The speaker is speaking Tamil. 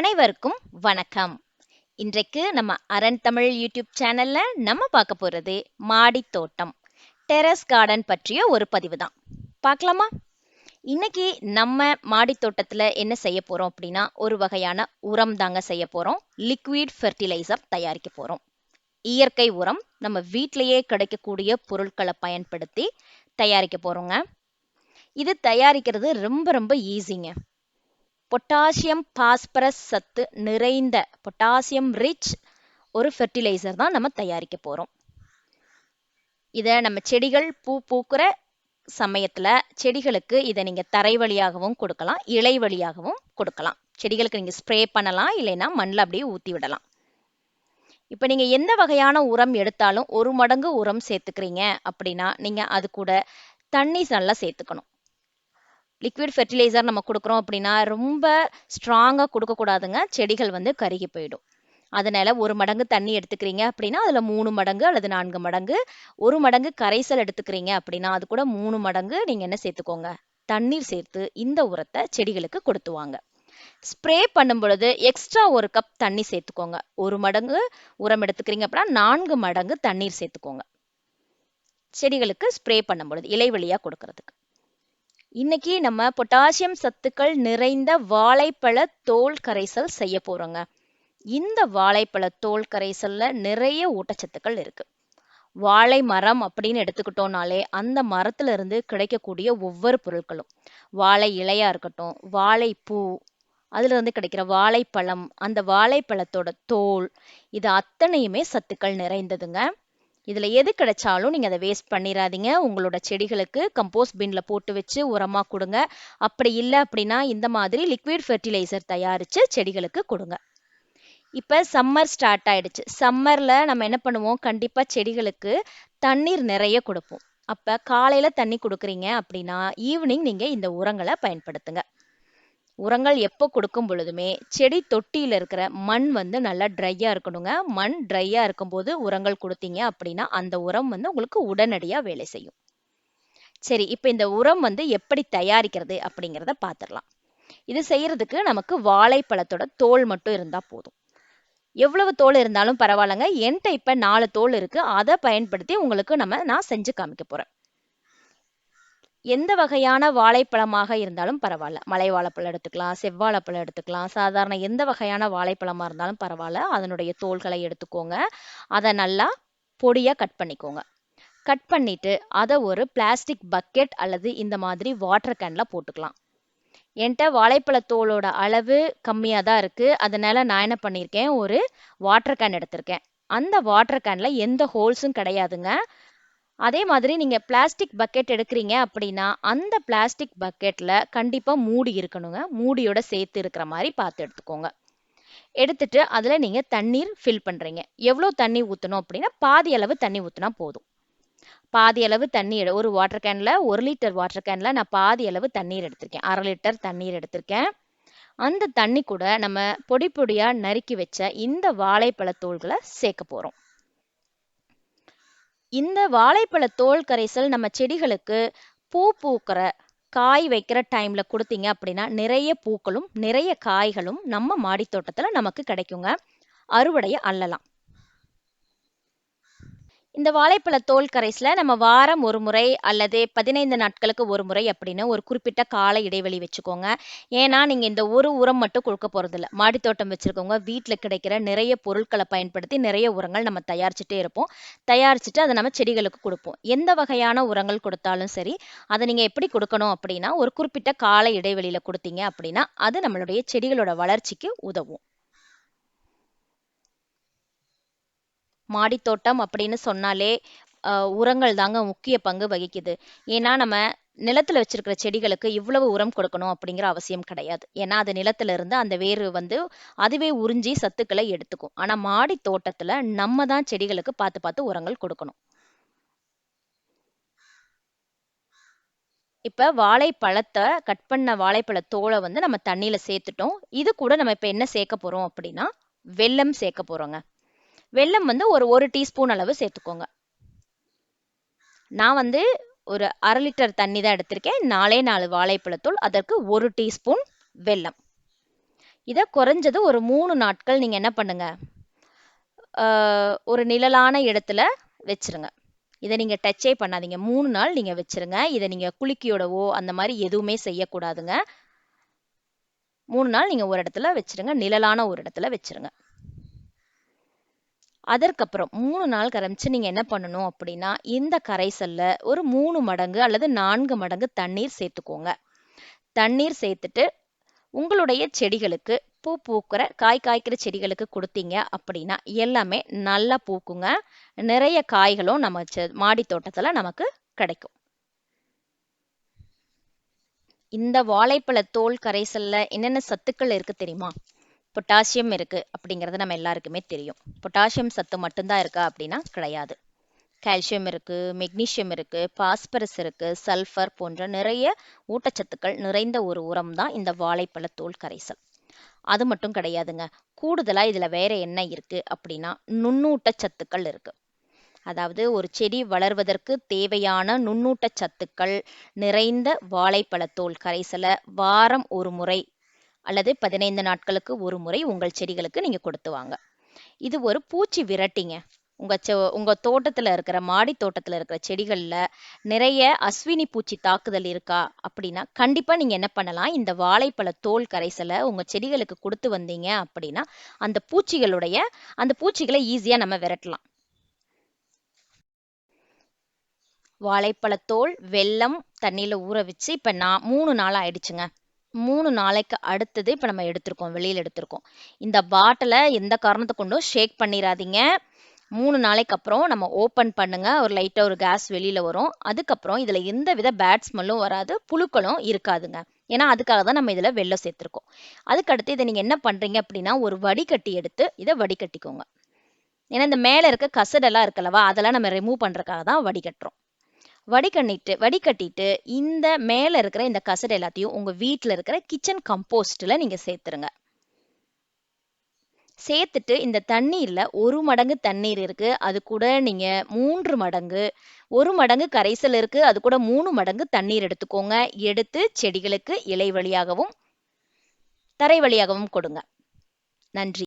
அனைவருக்கும் வணக்கம். இன்றைக்கு நம்ம அரண் தமிழ் யூடியூப் சேனல்ல நம்ம பார்க்க போறது மாடி தோட்டம் டெரஸ் கார்டன் பற்றிய ஒரு பதிவு தான் பார்க்கலாமா? இன்னைக்கு நம்ம மாடி தோட்டத்துல என்ன செய்ய போறோம் அப்படின்னா ஒரு வகையான உரம் தாங்க செய்ய போறோம். லிக்விட் ஃபெர்டிலைசர் தயாரிக்க போறோம். இயற்கை உரம் நம்ம வீட்டிலேயே கிடைக்கக்கூடிய பொருட்களை பயன்படுத்தி தயாரிக்க போறோங்க. இது தயாரிக்கிறது ரொம்ப ரொம்ப ஈஸிங்க பொட்டாசியம் பாஸ்பரஸ் சத்து நிறைந்த பொட்டாசியம் ரிச் ஒரு ஃபெர்டிலைசர் தான் நம்ம தயாரிக்க போகிறோம் இதை நம்ம செடிகள் பூ பூக்கிற சமயத்தில் செடிகளுக்கு இதை நீங்கள் தரை வழியாகவும் கொடுக்கலாம் இலை வழியாகவும் கொடுக்கலாம். செடிகளுக்கு நீங்கள் ஸ்ப்ரே பண்ணலாம் இல்லைன்னா மண்ணில் அப்படியே ஊற்றி விடலாம். இப்போ நீங்கள் எந்த வகையான உரம் எடுத்தாலும் ஒரு மடங்கு உரம் சேர்த்துக்கிறீங்க அப்படின்னா நீங்கள் அது கூட தண்ணி நல்லா சேர்த்துக்கணும். லிக்விட் ஃபெர்டிலைசர் நம்ம கொடுக்குறோம் அப்படின்னா ரொம்ப ஸ்ட்ராங்காக கொடுக்கக்கூடாதுங்க செடிகள் வந்து கருகி போயிடும். அதனால் ஒரு மடங்கு தண்ணி எடுத்துக்கிறீங்க அப்படின்னா அதில் மூணு மடங்கு அல்லது நான்கு மடங்கு ஒரு மடங்கு கரைசல் எடுத்துக்கிறீங்க அப்படின்னா அது கூட மூணு மடங்கு நீங்கள் என்ன சேர்த்துக்கோங்க? தண்ணீர் சேர்த்து இந்த உரத்தை செடிகளுக்கு கொடுத்துவாங்க. ஸ்ப்ரே பண்ணும் பொழுது எக்ஸ்ட்ரா ஒரு கப் தண்ணி சேர்த்துக்கோங்க. ஒரு மடங்கு உரம் எடுத்துக்கிறீங்க அப்படின்னா நான்கு மடங்கு தண்ணீர் சேர்த்துக்கோங்க. செடிகளுக்கு ஸ்ப்ரே பண்ணும் பொழுது இலை கொடுக்கறதுக்கு. இன்னைக்கு நம்ம பொட்டாசியம் சத்துக்கள் நிறைந்த வாழைப்பழ தோல் கரைசல் செய்ய போறோங்க. இந்த வாழைப்பழ தோல் கரைசல்ல நிறைய ஊட்டச்சத்துக்கள் இருக்கு. வாழை மரம் அப்படின்னு எடுத்துக்கிட்டோம்னாலே அந்த மரத்துல இருந்து கிடைக்கக்கூடிய ஒவ்வொரு பொருட்களும் வாழை இலையா இருக்கட்டும் வாழைப்பூ அதுல இருந்து கிடைக்கிற வாழைப்பழம் அந்த வாழைப்பழத்தோட தோல் இது அத்தனையுமே சத்துக்கள் நிறைந்ததுங்க. இதில் எது கிடைச்சாலும் நீங்கள் அதை வேஸ்ட் பண்ணிடாதீங்க உங்களோட செடிகளுக்கு கம்போஸ்ட் பின்ல போட்டு வச்சு உரமாக கொடுங்க. அப்படி இல்லை அப்படின்னா இந்த மாதிரி லிக்விட் ஃபெர்டிலைசர் தயாரித்து செடிகளுக்கு கொடுங்க. இப்போ சம்மர் ஸ்டார்ட் ஆயிடுச்சு. சம்மரில் நம்ம என்ன பண்ணுவோம்? கண்டிப்பாக செடிகளுக்கு தண்ணீர் நிறைய கொடுப்போம். அப்போ காலையில் தண்ணி கொடுக்குறீங்க அப்படின்னா ஈவினிங் நீங்கள் இந்த உரங்களை பயன்படுத்துங்க. உரங்கள் எப்போ கொடுக்கும் பொழுதுமே செடி தொட்டியில் இருக்கிற மண் வந்து நல்லா ட்ரையாக இருக்கணுங்க. மண் ட்ரையாக இருக்கும்போது உரங்கள் கொடுத்தீங்க அப்படின்னா அந்த உரம் வந்து உங்களுக்கு உடனடியாக வேலை செய்யும். சரி இப்போ இந்த உரம் வந்து எப்படி தயாரிக்கிறது அப்படிங்கிறத பார்த்துடலாம் இது செய்கிறதுக்கு நமக்கு வாழைப்பழத்தோட தோல் மட்டும் இருந்தால் போதும். எவ்வளவு தோல் இருந்தாலும் பரவாயில்லைங்க. என்கிட்ட இப்போ நாலு தோல் இருக்குது அதை பயன்படுத்தி உங்களுக்கு நம்ம நான் செஞ்சு காமிக்க போகிறேன் எந்த வகையான வாழைப்பழமாக இருந்தாலும் பரவாயில்ல. மலை வாழைப்பழம் எடுத்துக்கலாம் செவ்வாழைப்பழம் எடுத்துக்கலாம் சாதாரண எந்த வகையான வாழைப்பழமா இருந்தாலும் பரவாயில்ல. அதனுடைய தோள்களை எடுத்துக்கோங்க. அதை நல்லா பொடியா கட் பண்ணிக்கோங்க. கட் பண்ணிட்டு அதை ஒரு பிளாஸ்டிக் பக்கெட் அல்லது இந்த மாதிரி வாட்டர் கேனில் போட்டுக்கலாம். என்கிட்ட வாழைப்பழத்தோலோட அளவு கம்மியாக தான் இருக்குது அதனால நான் என்ன பண்ணியிருக்கேன் ஒரு வாட்டர் கேன் எடுத்திருக்கேன். அந்த வாட்டர் கேனில் எந்த ஹோல்ஸும் கிடையாதுங்க. அதே மாதிரி நீங்கள் பிளாஸ்டிக் பக்கெட் எடுக்கிறீங்க அப்படின்னா அந்த பிளாஸ்டிக் பக்கெட்டில் கண்டிப்பாக மூடி இருக்கணுங்க. மூடியோட சேர்த்து இருக்கிற மாதிரி பார்த்து எடுத்துக்கோங்க. எடுத்துட்டு அதில் நீங்கள் தண்ணீர் ஃபில் பண்ணுறீங்க எவ்வளோ தண்ணி ஊற்றணும் அப்படின்னா பாதி அளவு தண்ணி ஊற்றினா போதும். பாதி அளவு தண்ணீர் ஒரு வாட்டர் கேனில் ஒரு லிட்டர் வாட்டர் கேனில் நான் பாதி அளவு தண்ணீர் எடுத்திருக்கேன். அரை லிட்டர் தண்ணீர் எடுத்திருக்கேன். அந்த தண்ணி கூட நம்ம பொடி பொடியாக நறுக்கி வச்ச இந்த வாழைப்பழ தோள்களை சேர்க்க போகிறோம் இந்த வாழைப்பழ தோல் கரைசல் நம்ம செடிகளுக்கு பூ பூக்கிற காய் வைக்கிற டைம்ல கொடுத்தீங்க அப்படின்னா நிறைய பூக்களும் நிறைய காய்களும் நம்ம மாடித்தோட்டத்தில் தோட்டத்துல நமக்கு கிடைக்குங்க. அறுவடையை அள்ளலாம். இந்த வாழைப்பழ தோல் கரைசல நம்ம வாரம் ஒரு முறை அல்லது பதினைந்து நாட்களுக்கு ஒரு முறை அப்படின்னு ஒரு குறிப்பிட்ட கால இடைவெளி வச்சுக்கோங்க. ஏன்னா நீங்க இந்த ஒரு உரம் மட்டும் கொடுக்க போகிறதில்ல மாடித்தோட்டம் வச்சிருக்கவங்க வீட்டில் கிடைக்கிற நிறைய பொருட்களை பயன்படுத்தி நிறைய உரங்கள் நம்ம தயாரிச்சுட்டே இருப்போம். தயாரிச்சுட்டு அதை நம்ம செடிகளுக்கு கொடுப்போம். எந்த வகையான உரங்கள் கொடுத்தாலும் சரி அதை நீங்க எப்படி கொடுக்கணும் அப்படின்னா ஒரு குறிப்பிட்ட கால இடைவெளியில கொடுத்தீங்க அப்படின்னா அது நம்மளுடைய செடிகளோட வளர்ச்சிக்கு உதவும். மாடித்தோட்டம் அப்படின்னு சொன்னாலே உரங்கள் தாங்க முக்கிய பங்கு வகிக்குது. ஏன்னா நம்ம நிலத்துல வச்சிருக்கிற செடிகளுக்கு இவ்வளவு உரம் கொடுக்கணும் அப்படிங்கிற அவசியம் கிடையாது. ஏன்னா அது நிலத்துல இருந்து அந்த வேறு வந்து அதுவே உறிஞ்சி சத்துக்களை எடுத்துக்கும். ஆனா மாடி தோட்டத்துல நம்ம தான் செடிகளுக்கு பார்த்து பார்த்து உரங்கள் கொடுக்கணும். இப்ப வாழைப்பழத்தை கட் பண்ண வாழைப்பழ தோலை வந்து நம்ம தண்ணியில் சேர்த்துட்டோம். இது கூட நம்ம இப்ப என்ன சேர்க்க போறோம் அப்படின்னா வெல்லம் சேர்க்க போறோங்க. வெல்லம் வந்து ஒரு ஒரு டீஸ்பூன் அளவு சேர்த்துக்கோங்க நான் வந்து ஒரு அரை லிட்டர் தண்ணி தான் எடுத்திருக்கேன் நாலே நாலு வாழைப்பழத்தூள் அதற்கு ஒரு டீஸ்பூன் வெல்லம் இதை குறைஞ்சது ஒரு மூணு நாட்கள் நீங்கள் என்ன பண்ணுங்க, ஒரு நிழலான இடத்துல வச்சுருங்க. இதை நீங்கள் டச்சே பண்ணாதீங்க. மூணு நாள் நீங்கள் வச்சுருங்க. இதை நீங்கள் குலுக்கியோடவோ, அந்த மாதிரி எதுவுமே செய்யக்கூடாதுங்க. மூணு நாள் நீங்கள் ஒரு இடத்துல வச்சுருங்க. நிழலான ஒரு இடத்துல வச்சுருங்க. அதற்கப்புறம் மூணு நாள் கழிச்சு நீங்க என்ன பண்ணணும் அப்படின்னா, இந்த கரைசல்ல ஒரு மூணு மடங்கு அல்லது நான்கு மடங்கு தண்ணீர் சேர்த்துக்கோங்க. தண்ணீர் சேர்த்துட்டு, உங்களுடைய செடிகளுக்கு பூ பூக்கிற, காய் காய்க்கிற செடிகளுக்கு குடுத்தீங்க அப்படின்னா, எல்லாமே நல்லா பூக்குங்க. நிறைய காய்களும் நம்ம செ மாடி தோட்டத்துல நமக்கு கிடைக்கும். இந்த வாழைப்பழ தோல் கரைசல்ல என்னென்ன சத்துக்கள் இருக்கு தெரியுமா? பொட்டாசியம் இருக்கு அப்படிங்கிறது நம்ம எல்லாருக்குமே தெரியும். பொட்டாசியம் சத்து மட்டும்தான் இருக்கா அப்படின்னா கிடையாது. கால்சியம் இருக்கு, மெக்னீசியம் இருக்கு, பாஸ்பரஸ் இருக்கு, சல்ஃபர் போன்ற நிறைய ஊட்டச்சத்துக்கள் நிறைந்த ஒரு உரம் தான் இந்த வாழைப்பழ தோல் கரைசல். அது மட்டும் கிடையாதுங்க. கூடுதலா இதுல வேற என்ன இருக்கு அப்படின்னா, நுண்ணூட்டச்சத்துக்கள் இருக்குது இருக்கு. அதாவது ஒரு செடி வளர்வதற்கு தேவையான நுண்ணூட்ட சத்துக்கள் நிறைந்த வாழைப்பழத்தோல் தோல் வாரம் ஒரு முறை அல்லது 15 நாட்களுக்கு ஒரு முறை உங்கள் செடிகளுக்கு நீங்கள் கொடுத்து வாங்க. இது ஒரு பூச்சி விரட்டிங்க. உங்கள் செ உங்கள் தோட்டத்தில் இருக்கிற மாடி தோட்டத்தில் இருக்கிற செடிகளில் நிறைய அஸ்வினி பூச்சி தாக்குதல் இருக்கா அப்படின்னா, கண்டிப்பாக நீங்கள் என்ன பண்ணலாம், இந்த வாழைப்பழ தோல் கரைசலை உங்கள் செடிகளுக்கு கொடுத்து வந்தீங்க அப்படின்னா, அந்த பூச்சிகளுடைய அந்த பூச்சிகளை ஈஸியாக நம்ம விரட்டலாம். வாழைப்பழத்தோல், வெல்லம் தண்ணியில் ஊற வச்சு இப்போ நான் மூணு நாள் ஆயிடுச்சுங்க. 3 நாளைக்கு அடுத்தது இப்போ நம்ம எடுத்திருக்கோம். வெளியில் எடுத்திருக்கோம். இந்த பாட்டிலை எந்த காரணத்தை கொண்டும் ஷேக் பண்ணிடாதீங்க மூணு நாளைக்கு அப்புறம் நம்ம ஓப்பன் பண்ணுங்க. ஒரு லைட்டாக ஒரு கேஸ் வெளியில் வரும். அதுக்கப்புறம் இதில் எந்த வித பேட் ஸ்மெல்லும் வராது. புழுக்களும் இருக்காதுங்க. ஏன்னா, அதுக்காக தான் நம்ம இதில் வெல்லம் சேர்த்துருக்கோம் அதுக்கடுத்து இதை நீங்கள் என்ன பண்ணுறீங்க அப்படின்னா, ஒரு வடிகட்டி எடுத்து இதை வடிகட்டிக்கோங்க. ஏன்னா, இந்த மேலே இருக்க கசடெல்லாம் இருக்கலவா அதெல்லாம் நம்ம ரிமூவ் பண்ணுறக்காக தான் வடிகட்டுறோம். வடிகண்ணிட்டு வடிகட்டிட்டு இந்த மேலே இருக்கிற இந்த கசடு எல்லாத்தையும் உங்கள் வீட்டில் இருக்கிற கிச்சன் கம்போஸ்ட்டில் நீங்கள் சேர்த்துருங்க. சேர்த்துட்டு இந்த தண்ணீரில் ஒரு மடங்கு தண்ணீர் இருக்குது அது கூட நீங்கள் மூன்று மடங்கு ஒரு மடங்கு கரைசல் இருக்குது அது கூட மூணு மடங்கு தண்ணீர் எடுத்துக்கோங்க. எடுத்து செடிகளுக்கு இலை வழியாகவும், தரை வழியாகவும் கொடுங்க. நன்றி.